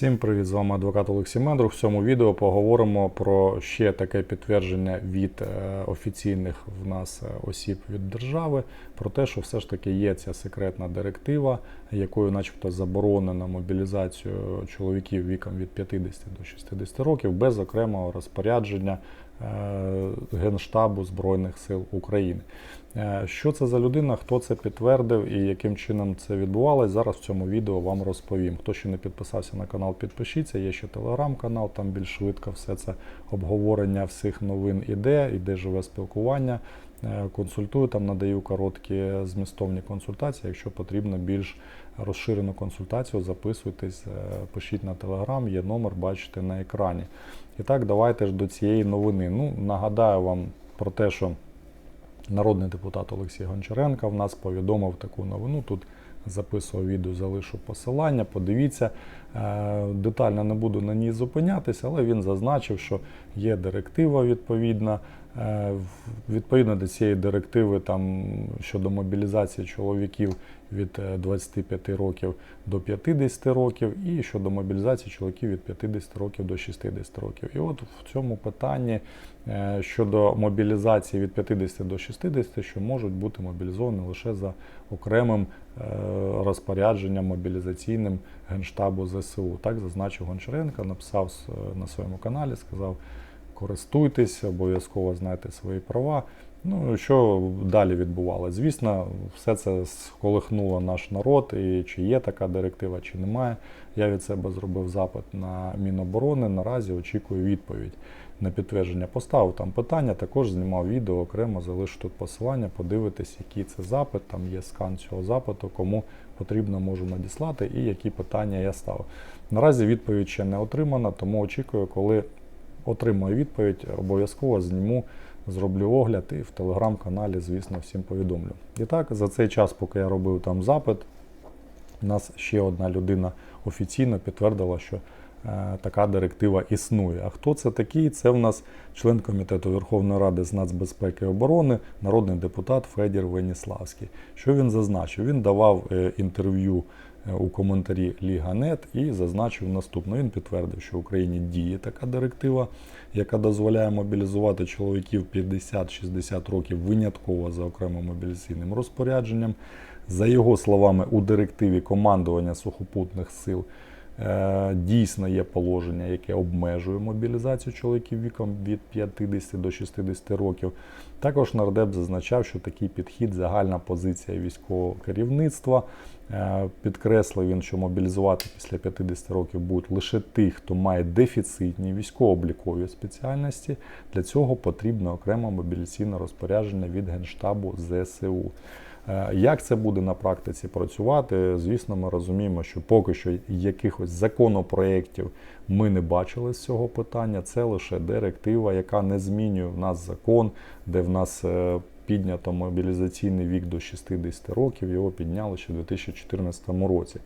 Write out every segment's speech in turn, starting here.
Всім привіт! З вами адвокат Олексій Мендрух. В цьому відео поговоримо про ще таке підтвердження від е, офіційних в нас е, осіб від держави про те, що все ж таки є ця секретна директива, якою, начебто, заборонено мобілізацію чоловіків віком від 50 до 60 років без окремого розпорядження Генштабу Збройних сил України. Е, Що це за людина, хто це підтвердив і яким чином це відбувалось, зараз в цьому відео вам розповім. Хто ще не підписався на канал, підпишіться. Є ще телеграм-канал, там більш швидко все це обговорення всіх новин іде, іде живе спілкування. Е, Консультую там, надаю короткі змістовні консультації. Якщо потрібно більш розширену консультацію, записуйтесь, е, пишіть на телеграм, є номер, бачите на екрані. І так, давайте ж до цієї новини. Ну, нагадаю вам про те, що народний депутат Олексій Гончаренко в нас повідомив таку новину. Тут записував відео, залишу посилання. Подивіться, Е, детально не буду на ній зупинятися, але він зазначив, що є директива відповідна. Е, Відповідно до цієї директиви там щодо мобілізації чоловіків від е, 25 років до 50 років, і щодо мобілізації чоловіків від 50 років до 60 років. І от в цьому питанні е, щодо мобілізації від 50 до 60, що можуть бути мобілізовані лише за окремим е, розпорядженням мобілізаційним Генштабу ЗСУ. Так зазначив Гончаренко, написав на своєму каналі, сказав: користуйтесь, обов'язково знайте свої права. Ну, що далі відбувалося? Звісно, все це сколихнуло наш народ, і чи є така директива, чи немає. Я від себе зробив запит на Міноборони. Наразі очікую відповідь на підтвердження. Поставив там питання, також знімав відео окремо, залишу тут посилання, подивитись, який це запит. Там є скан цього запиту, кому потрібно, можу надіслати, і які питання я ставив. Наразі відповідь ще не отримана, тому очікую, коли отримаю відповідь, обов'язково зніму, зроблю огляд і в телеграм-каналі, звісно, всім повідомлю. І так, за цей час, поки я робив там запит, нас ще одна людина офіційно підтвердила, що е, така директива існує. А хто це такий? Це в нас член комітету Верховної Ради з нацбезпеки і оборони, народний депутат Федір Веніславський. Що він зазначив? Він давав е, інтерв'ю у коментарі Ліга.нет і зазначив наступне. Він підтвердив, що в Україні діє така директива, яка дозволяє мобілізувати чоловіків 50-60 років винятково за окремим мобілізаційним розпорядженням. За його словами, у директиві командування сухопутних сил дійсно є положення, яке обмежує мобілізацію чоловіків віком від 50 до 60 років. Також нардеп зазначав, що такий підхід загальна позиція військового керівництва. Е, Підкреслив він, що мобілізувати після 50 років будуть лише тих, хто має дефіцитні військово-облікові спеціальності. Для цього потрібно окреме мобілізаційне розпорядження від Генштабу ЗСУ. Е, Як це буде на практиці працювати? Звісно, ми розуміємо, що поки що якихось законопроєктів ми не бачили з цього питання. Це лише директива, яка не змінює в нас закон, де в нас е, піднято мобілізаційний вік до 60 років. Його підняли ще у 2014 році.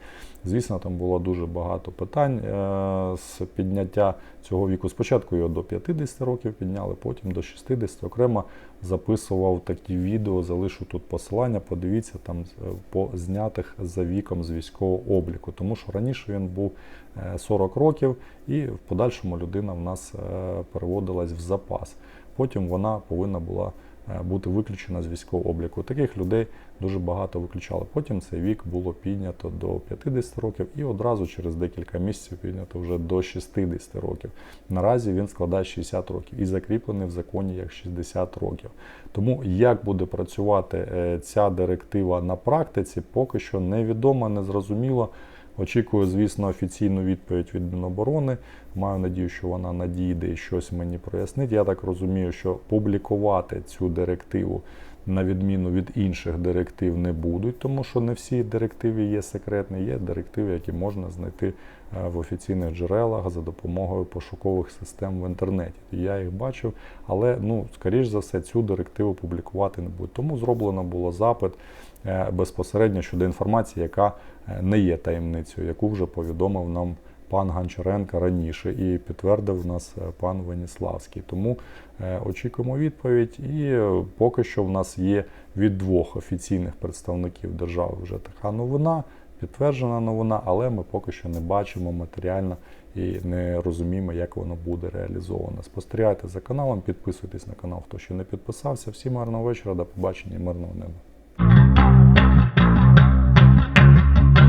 Звісно, там було дуже багато питань е, з підняття цього віку. Спочатку його до 50 років підняли, потім до 60. Окремо записував такі відео, залишу тут посилання. Подивіться там е, по знятих за віком з військового обліку, тому що раніше він був е, 40 років, і в подальшому людина в нас е, переводилась в запас. Потім вона повинна була е, бути виключена з військового обліку. Таких людей дуже багато виключали. Потім цей вік було піднято до 50 років і одразу через декілька місяців піднято вже до 60 років. Наразі він складає 60 років і закріплений в законі як 60 років. Тому як буде працювати е, ця директива на практиці, поки що невідомо, незрозуміло. Очікую, звісно, офіційну відповідь від Міноборони. Маю надію, що вона надійде і щось мені прояснить. Я так розумію, що публікувати цю директиву на відміну від інших директив не будуть, тому що не всі директиви є секретні. Є директиви, які можна знайти е, в офіційних джерелах за допомогою пошукових систем в інтернеті. Я їх бачив, але ну, скоріш за все, цю директиву публікувати не будуть. Тому зроблено було запит безпосередньо щодо інформації, яка е, не є таємницею, яку вже повідомив нам пан Гончаренко раніше і підтвердив нас е, пан Веніславський. Тому е, очікуємо відповідь. І е, поки що в нас є від двох офіційних представників держави вже така новина. підтверджена новина, але ми поки що не бачимо матеріально і не розуміємо, як воно буде реалізовано. Спостерігайте за каналом, підписуйтесь на канал, хто ще не підписався. Всім гарного вечора, до побачення мирного неба.